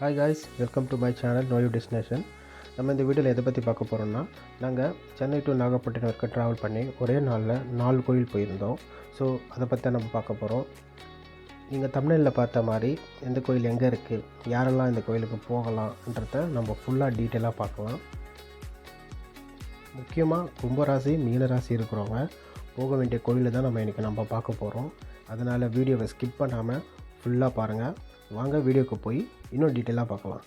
Hi guys welcome to my channel நோயு destination நம்ம இந்த வீடியோவில் எதை பற்றி பார்க்க போகிறோம்னா நாங்கள் சென்னை டு நாகப்பட்டினம் வரைக்கும் ட்ராவல் பண்ணி ஒரே நாளில் நாலு கோயில் போயிருந்தோம். ஸோ அதை பற்றி நம்ம பார்க்க போகிறோம் நீங்கள் தமிழில் பார்த்த மாதிரி எந்த கோயில் எங்கே இருக்குது யாரெல்லாம் இந்த கோயிலுக்கு போகலாம்ன்றத நம்ம ஃபுல்லாக டீட்டெயிலாக பார்க்கலாம். முக்கியமாக கும்பராசி மீனராசி இருக்கிறவங்க போக வேண்டிய கோயிலை தான் நம்ம இன்றைக்கி நம்ம பார்க்க போகிறோம் அதனால் வீடியோவை ஸ்கிப் பண்ணாமல் ஃபுல்லாக பாருங்கள் வாங்க வீடியோக்கு போய் இன்னும் டீட்டெயிலாக பார்க்கலாம்.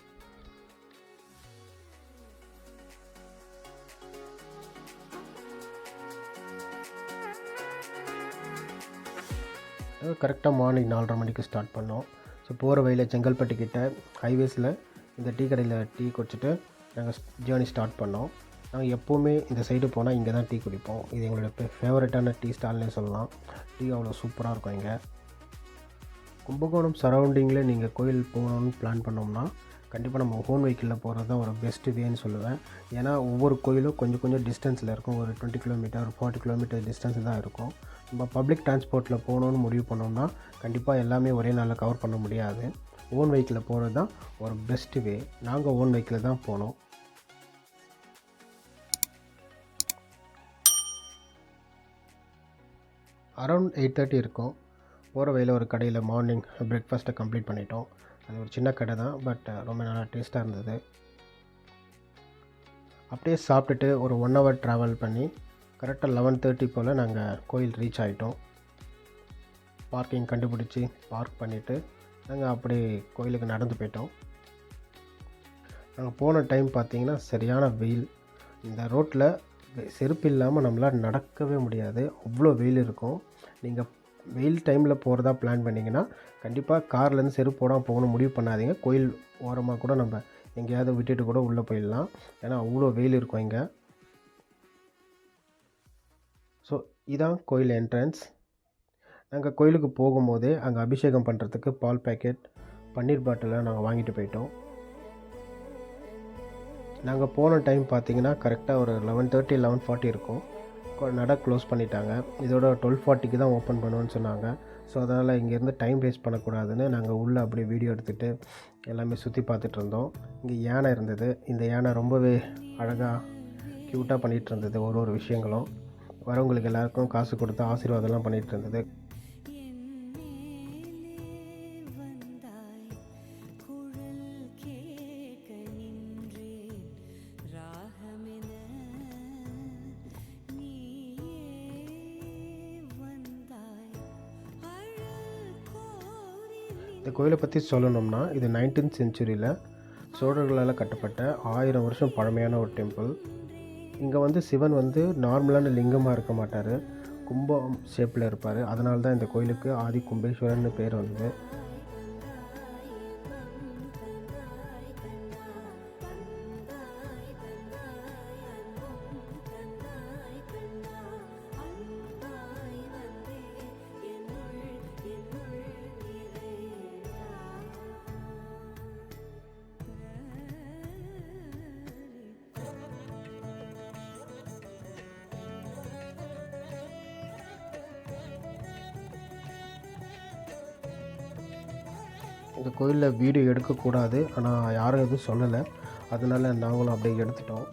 கரெக்டாக மார்னிங் நாலரை மணிக்கு ஸ்டார்ட் பண்ணோம். ஸோ போகிற வழியில் செங்கல்பட்டு கிட்டே ஹைவேஸில் இந்த டீ கடையில் டீ குடிச்சிட்டு நாங்கள் ஜேர்னி ஸ்டார்ட் பண்ணோம். நாங்கள் எப்போவுமே இந்த சைடு போனால் இங்கே தான் டீ குடிப்போம். இது எங்களோட ஃபேவரட்டான டீ ஸ்டால்னே சொல்லலாம். டீ அவ்வளோ சூப்பராக இருக்கும் இங்கே. கும்பகோணம் சரௌண்டிங்கில் நீங்கள் கோயில் போகணுன்னு பிளான் பண்ணோம்னா கண்டிப்பாக நம்ம ஓன் வெஹிக்கிளில் போகிறது தான் ஒரு பெஸ்ட்டு வேன்னு சொல்லுவேன். ஏன்னா ஒவ்வொரு கோயிலும் கொஞ்சம் கொஞ்சம் டிஸ்டன்ஸில் இருக்கும். ஒரு டுவெண்ட்டி கிலோமீட்டர் ஒரு ஃபார்ட்டி கிலோமீட்டர் டிஸ்டன்ஸ் தான் இருக்கும். நம்ம பப்ளிக் டிரான்ஸ்போர்ட்டில் போகணுன்னு முடிவு பண்ணோம்னா கண்டிப்பாக எல்லாமே ஒரே நாளில் கவர் பண்ண முடியாது. ஓன் வெஹிக்கிளில் போகிறது தான் ஒரு பெஸ்ட்டு வே நாங்கள் ஓன் வெஹிக்கிளில் தான் போனோம். அரௌண்ட் எயிட் தேர்ட்டி இருக்கும். போகிற வழியில் ஒரு கடையில் மார்னிங் பிரேக்ஃபாஸ்ட்டை கம்ப்ளீட் பண்ணிட்டோம். அது ஒரு சின்ன கடை தான் பட் ரொம்ப நல்லா டேஸ்ட்டாக இருந்தது. அப்படியே சாப்பிட்டுட்டு ஒரு ஒன் ஹவர் ட்ராவல் பண்ணி கரெக்டாக லெவன் தேர்ட்டி போல் நாங்கள் கோயில் ரீச் ஆகிட்டோம் பார்க்கிங் கண்டுபிடிச்சி பார்க் பண்ணிவிட்டு நாங்கள் அப்படி கோயிலுக்கு நடந்து போயிட்டோம். நாங்கள் போன டைம் பார்த்தீங்கன்னா சரியான வெயில். இந்த ரோட்டில் செருப்பு இல்லாமல் நம்மளால் நடக்கவே முடியாது. அவ்வளோ வெயில் இருக்கும். நீங்கள் வெயில் டைமில் போகிறதா பிளான் பண்ணிங்கன்னா கண்டிப்பாக கார்லேருந்து செருப்பு போடாமல் போகணும் முடிவு பண்ணாதீங்க. கோயில் ஓரமாக கூட நம்ம எங்கேயாவது விட்டுட்டு கூட உள்ளே போயிடலாம். ஏன்னா அவ்வளோ வெயில் இருக்கும் இங்கே. ஸோ இதான் கோயில் என்ட்ரன்ஸ் நாங்கள் கோயிலுக்கு போகும்போதே அங்கே அபிஷேகம் பண்ணுறதுக்கு பால் பேக்கெட் பன்னீர் பாட்டிலாம் நாங்கள் வாங்கிட்டு போயிட்டோம். நாங்கள் போன டைம் பார்த்தீங்கன்னா கரெக்டாக ஒரு லெவன் தேர்ட்டி லெவன் ஃபார்ட்டி இருக்கும். நட க்ளோஸ் பண்ணிட்டாங்க. இதோட டுவெல் ஃபார்ட்டிக்கு தான் ஓப்பன் பண்ணுவோன்னு சொன்னாங்க. ஸோ அதனால் இங்கேருந்து டைம் வேஸ்ட் பண்ணக்கூடாதுன்னு நாங்கள் உள்ளே அப்படியே வீடியோ எடுத்துகிட்டு எல்லாமே சுற்றி பார்த்துட்டு இருந்தோம். இங்கே யானை இருந்தது. இந்த யானை ரொம்பவே அழகாக க்யூட்டாக பண்ணிகிட்டு இருந்தது. ஒரு ஒரு விஷயங்களும். வரவங்களுக்கு எல்லாருக்கும் காசு கொடுத்து ஆசீர்வாதம்லாம் பண்ணிகிட்டு இருந்தது. இந்த கோயிலை பற்றி சொல்லணும்னா இது நைன்டீன்த் செஞ்சுரியில் சோழர்களால் கட்டப்பட்ட ஆயிரம் வருஷம் பழமையான ஒரு டெம்பிள் இங்கே வந்து சிவன் வந்து நார்மலான லிங்கமாக இருக்க மாட்டார். கும்பம் ஷேப்பில் இருப்பார். அதனால தான் இந்த கோயிலுக்கு ஆதி கும்பேஸ்வரர்னு பேர் வந்தது. இந்த கோயிலில் வீடியோ எடுக்கக்கூடாது. ஆனால் யாரும் எதுவும் சொல்லலை. அதனால் நாங்களும் அப்படியே எடுத்துட்டோம்.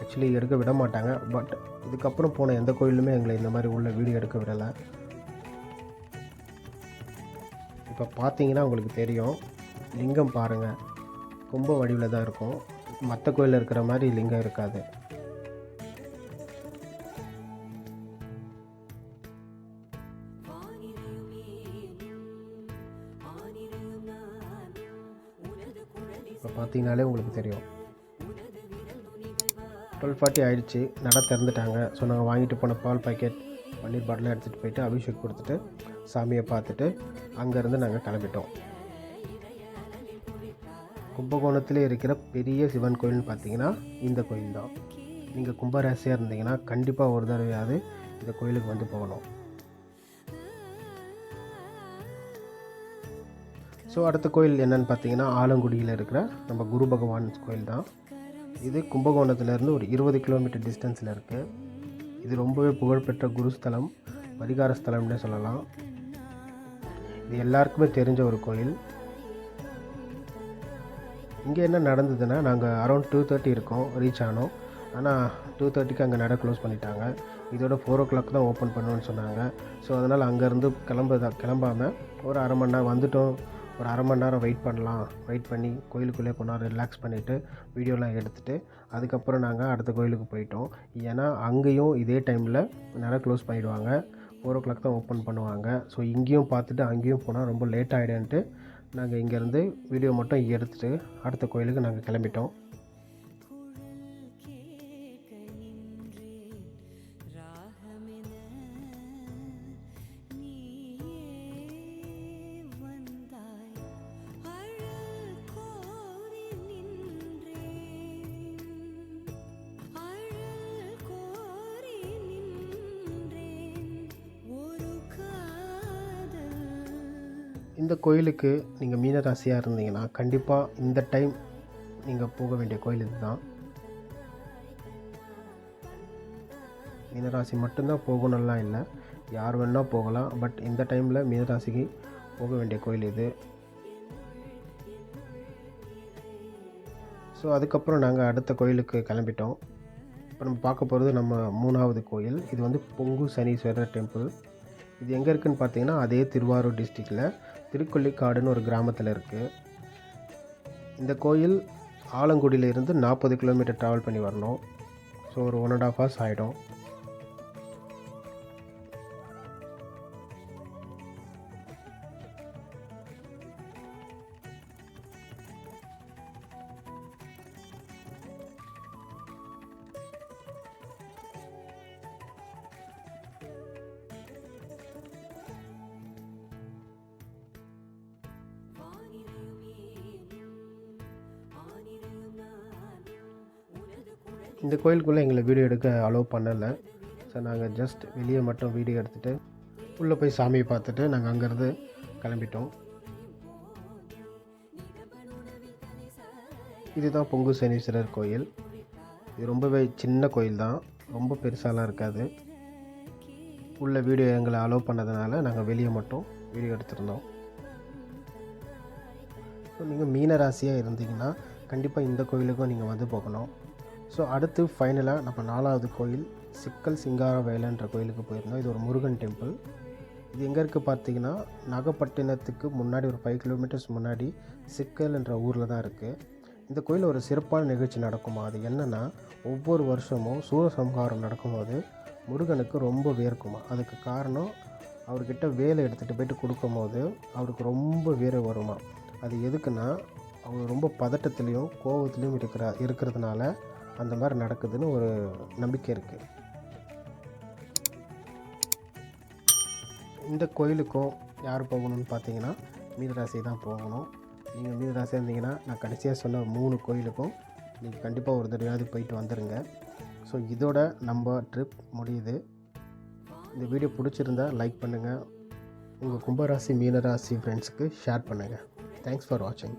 ஆக்சுவலி எடுக்க விட மாட்டாங்க. பட் இதுக்கப்புறம் போன எந்த கோயிலுமே எங்களை இந்த மாதிரி உள்ள வீடியோ எடுக்க விடலை. இப்போ பார்த்தீங்கன்னா உங்களுக்கு தெரியும். லிங்கம் பாருங்கள் கும்ப வடிவில் தான் இருக்கும். மற்ற கோயிலில் இருக்கிற மாதிரி லிங்கம் இருக்காது. இப்போ பார்த்தீங்கனாலே உங்களுக்கு தெரியும். டுவெல் ஃபார்ட்டி ஆகிடுச்சு நட திறந்துட்டாங்க. ஸோ நாங்கள் வாங்கிட்டு போன பால் பாக்கெட் பன்னீர் பாட்டிலாம் எடுத்துகிட்டு போயிட்டு அபிஷேக் கொடுத்துட்டு சாமியை பார்த்துட்டு அங்கேருந்து நாங்கள் கிளம்பிட்டோம். கும்பகோணத்தில் இருக்கிற பெரிய சிவன் கோயில்னு பார்த்தீங்கன்னா இந்த கோயில் தான் நீங்கள் கும்பராசியாக இருந்தீங்கன்னா கண்டிப்பாக ஒரு தடவையாவது இந்த கோயிலுக்கு வந்து போகணும். ஸோ அடுத்த கோயில் என்னென்னு பார்த்தீங்கன்னா ஆலங்குடியில் இருக்கிற நம்ம குரு பகவான் கோயில் தான். இது கும்பகோணத்துலேருந்து ஒரு இருபது கிலோமீட்டர் டிஸ்டன்ஸில் இருக்குது இது ரொம்பவே புகழ்பெற்ற குருஸ்தலம் பரிகார ஸ்தலம்னே சொல்லலாம். இது எல்லாருக்குமே தெரிஞ்ச ஒரு கோயில். இங்கே என்ன நடந்ததுன்னா நாங்கள் அரௌண்ட் டூ தேர்ட்டி இருக்கோம் ரீச் ஆனோம். ஆனால் டூ தேர்ட்டிக்கு அங்கே நட க்ளோஸ் பண்ணிட்டாங்க. இதோட ஃபோர் ஓ கிளாக் தான் ஓப்பன் பண்ணுவோன்னு சொன்னாங்க. ஸோ அதனால் அங்கேருந்து கிளம்புதா கிளம்பாமல் ஒரு அரை மணி நேரம் வந்துட்டோம். ஒரு அரை மணி நேரம் வெயிட் பண்ணலாம். வெயிட் பண்ணி கோயிலுக்குள்ளே கொஞ்ச நேரம் ரிலாக்ஸ் பண்ணிவிட்டு வீடியோலாம் எடுத்துகிட்டு அதுக்கப்புறம் நாங்கள் அடுத்த கோயிலுக்கு போயிட்டோம். ஏன்னா அங்கேயும் இதே டைமில் நேரம் க்ளோஸ் பண்ணிவிடுவாங்க ஃபோர் ஓ கிளாக் தான் ஓப்பன் பண்ணுவாங்க. ஸோ இங்கேயும் பார்த்துட்டு அங்கேயும் போனால் ரொம்ப லேட் ஆகிடுன்ட்டு நாங்கள் இங்கேருந்து வீடியோ மட்டும் எடுத்துகிட்டு அடுத்த கோயிலுக்கு நாங்கள் கிளம்பிட்டோம். இந்த கோயிலுக்கு நீங்கள் மீனராசியாக இருந்தீங்கன்னா கண்டிப்பாக இந்த டைம் நீங்கள் போக வேண்டிய கோயில் இதுதான். மீனராசி மட்டும்தான் போகணும்லாம் இல்லை. யார் வேணால் போகலாம். பட் இந்த டைமில் மீனராசிக்கு போக வேண்டிய கோயில் இது. ஸோ அதுக்கப்புறம் நாங்கள் அடுத்த கோயிலுக்கு கிளம்பிட்டோம். இப்போ நம்ம பார்க்க போகிறது நம்ம மூணாவது கோயில். இது வந்து பொங்கு சனீஸ்வரர் டெம்பிள். இது எங்கே இருக்குதுன்னு பார்த்தீங்கன்னா அதே திருவாரூர் டிஸ்ட்ரிக்டில் திருக்கொள்ளிக்காடுன்னு ஒரு கிராமத்தில் இருக்குது இந்த கோயில் ஆலங்குடியிலேருந்து நாற்பது கிலோமீட்டர் ட்ராவல் பண்ணி வரணும். ஸோ ஒரு ஒன் அண்ட் ஆஃப் ஹவர்ஸ் ஆகிடும் இந்த கோயிலுக்குள்ளே எங்களை வீடியோ எடுக்க அலோவ் பண்ணலை. ஸோ நாங்கள் ஜஸ்ட் வெளியே மட்டும் வீடியோ எடுத்துகிட்டு உள்ளே போய் சாமியை பார்த்துட்டு நாங்கள் அங்கேருந்து கிளம்பிட்டோம். இதுதான் பொங்கு சனீஸ்வரர் கோயில். இது ரொம்பவே சின்ன கோயில் தான். ரொம்ப பெருசாலாம் இருக்காது. உள்ள வீடியோ எங்களை அலோவ் பண்ணதுனால நாங்கள் வெளியே மட்டும் வீடியோ எடுத்திருந்தோம். ஸோ நீங்கள் மீனராசியாக இருந்தீங்கன்னா கண்டிப்பாக இந்த கோயிலுக்கும் நீங்கள் வந்து போகணும். ஸோ அடுத்து ஃபைனலாக நம்ம நாலாவது கோயில் சிக்கல் சிங்கார வேலைன்ற கோயிலுக்கு போயிருந்தோம். இது ஒரு முருகன் டெம்பிள் இது எங்கே இருக்குது பார்த்தீங்கன்னா நாகப்பட்டினத்துக்கு முன்னாடி ஒரு ஃபைவ் கிலோமீட்டர்ஸ் முன்னாடி சிக்கல் என்ற ஊரில் தான் இருக்குது இந்த கோயிலில் ஒரு சிறப்பான நிகழ்ச்சி நடக்குமா? அது என்னென்னா ஒவ்வொரு வருஷமும் சூரசம்ஹாரம் நடக்கும்போது முருகனுக்கு ரொம்ப வேர்க்குமா? அதுக்கு காரணம் அவர்கிட்ட வேலை எடுத்துகிட்டு போயிட்டு கொடுக்கும்போது அவருக்கு ரொம்ப வேறு வருமா? அது எதுக்குன்னா அவர் ரொம்ப பதட்டத்துலேயும் கோபத்துலேயும் இருக்கிற இருக்கிறதுனால அந்த மாதிரி நடக்குதுன்னு ஒரு நம்பிக்கை இருக்குது இந்த கோயிலுக்கும் யார் போகணும்னு பார்த்தீங்கன்னா மீனராசி தான் போகணும். நீங்கள் மீனராசியாக இருந்தீங்கன்னா நான் கடைசியாக சொன்ன மூணு கோயிலுக்கும் நீங்கள் கண்டிப்பாக ஒரு தடவையாவது போயிட்டு வந்துடுங்க ஸோ இதோட நம்ம ட்ரிப் முடியுது. இந்த வீடியோ பிடிச்சிருந்தா லைக் பண்ணுங்கள் உங்கள் கும்பராசி மீனராசி ஃப்ரெண்ட்ஸுக்கு ஷேர் பண்ணுங்கள் தேங்க்ஸ் ஃபார் வாட்சிங்